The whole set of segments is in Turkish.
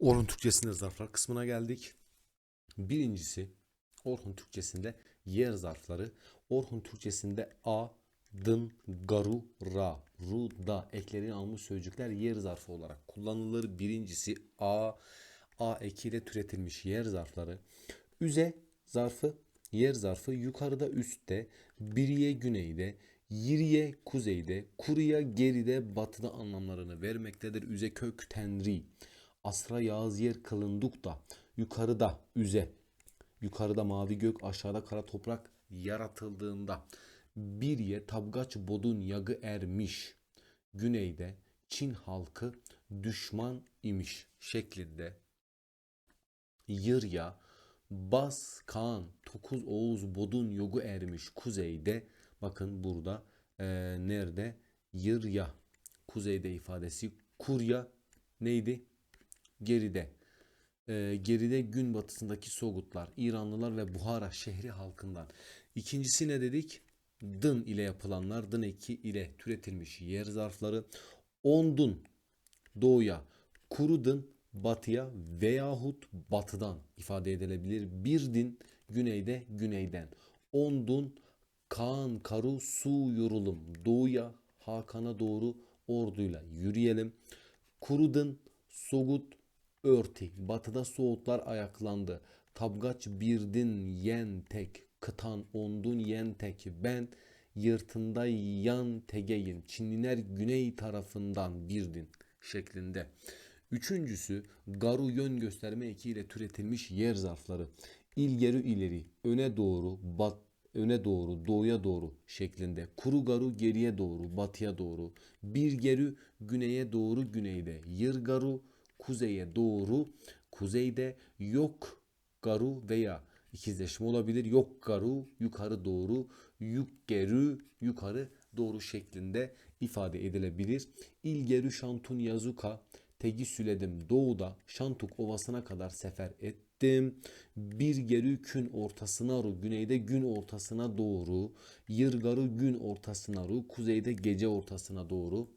Orhun Türkçesinde zarflar kısmına geldik. Birincisi Orhun Türkçesinde yer zarfları. Orhun Türkçesinde a, dın, garu, ra, ru, da eklerini almış sözcükler yer zarfı olarak kullanılır. Birincisi a, a ekiyle türetilmiş yer zarfları. Üze zarfı, yer zarfı yukarıda üstte, biriye güneyde, yiriye kuzeyde, kuruya geride batıda anlamlarını vermektedir. Üze kök tenri. Asra yağız yer kılınduk da yukarıda üze yukarıda mavi gök aşağıda kara toprak yaratıldığında bir ye tabgaç bodun yagı ermiş güneyde Çin halkı düşman imiş şeklinde Yırya, Bas, Kaan, Tokuz, Oğuz, Bodun, Yogu ermiş kuzeyde. Bakın burada eee, nerede? Yırya. Kuzeyde ifadesi. Kurya neydi? Geride. Eee, geride gün batısındaki Sogutlar, İranlılar ve Buhara şehri halkından. İkincisi ne dedik? Dın ile yapılanlar, dın eki ile türetilmiş yer zarfları. Ondun doğuya, kurudun batıya veyahut batıdan ifade edilebilir. Bir din güneyde güneyden. Ondun Kaan Karu Su yorulum doğuya Hakan'a doğru orduyla yürüyelim. Kurudun Sogut örti batıda Soğutlar ayaklandı. Tabgaç birdin yen tek kıtan ondun yen tek ben yırtında yan tegeyin Çinliler güney tarafından birdin şeklinde. Üçüncüsü garu yön gösterme ekiyle türetilmiş yer zarfları. İlgeri ileri, öne doğru, bat, öne doğru, doğuya doğru şeklinde. Kuru garu geriye doğru, batıya doğru. Bir gerü güneye doğru güneyde. Yır garu kuzeye doğru kuzeyde. Yok garu veya ikizleşme olabilir. Yok garu yukarı doğru, yuk gerü yukarı doğru şeklinde ifade edilebilir. İlgerü şantun yazuka tegi süledim doğuda Şantuk Ovası'na kadar sefer ettim. Bir gerü kün ortasına ru güneyde gün ortasına doğru yırgarı gün ortasına ru kuzeyde gece ortasına doğru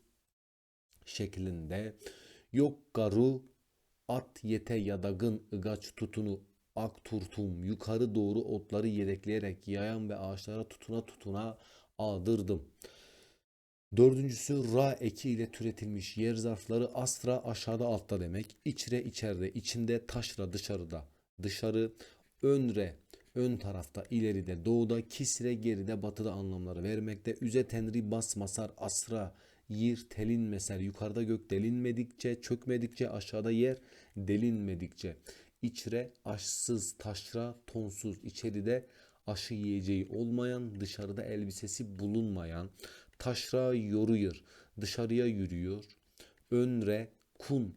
şeklinde yok garu at yete yadagın ıgaç tutunu ak turtum yukarı doğru otları yedekleyerek yayan ve ağaçlara tutuna tutuna aldırdım. Dördüncüsü ra eki ile türetilmiş yer zarfları astra aşağıda altta demek. İçre içeride, içinde taşra dışarıda. Dışarı önre ön tarafta, ileride, doğuda, kisre geride, batıda anlamları vermekte. Üze tenri bas masar asra yir telin meser yukarıda gök delinmedikçe çökmedikçe aşağıda yer delinmedikçe. İçre aşsız taşra tonsuz. İçeride aşı yiyeceği olmayan dışarıda elbisesi bulunmayan taşra yoruyur dışarıya yürüyor. Önre kun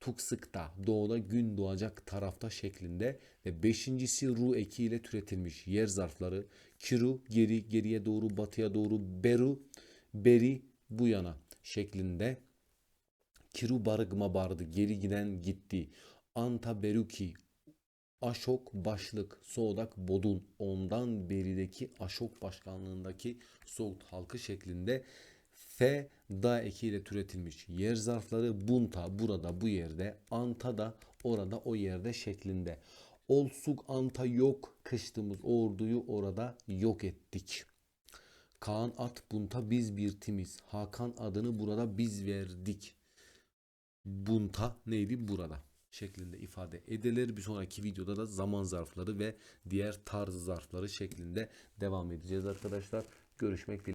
tuksıkta doğuda gün doğacak tarafta şeklinde ve beşincisi ru eki ile türetilmiş yer zarfları. Kiru geri geriye doğru batıya doğru beru beri bu yana şeklinde kiru barıgma bardı geri giden gitti anta beruki Aşok başlık, Soğudak Bodun, ondan berideki Aşok başkanlığındaki Soğut halkı şeklinde F da ekiyle türetilmiş yer zarfları bunta burada bu yerde anta da orada o yerde şeklinde. Olsuk anta yok kıştığımız orduyu orada yok ettik. Kaan at bunta biz bir timiz. Hakan adını burada biz verdik. Bunta neydi burada? şeklinde ifade edilir. Bir sonraki videoda da zaman zarfları ve diğer tarz zarfları şeklinde devam edeceğiz arkadaşlar. Görüşmek dileğiyle.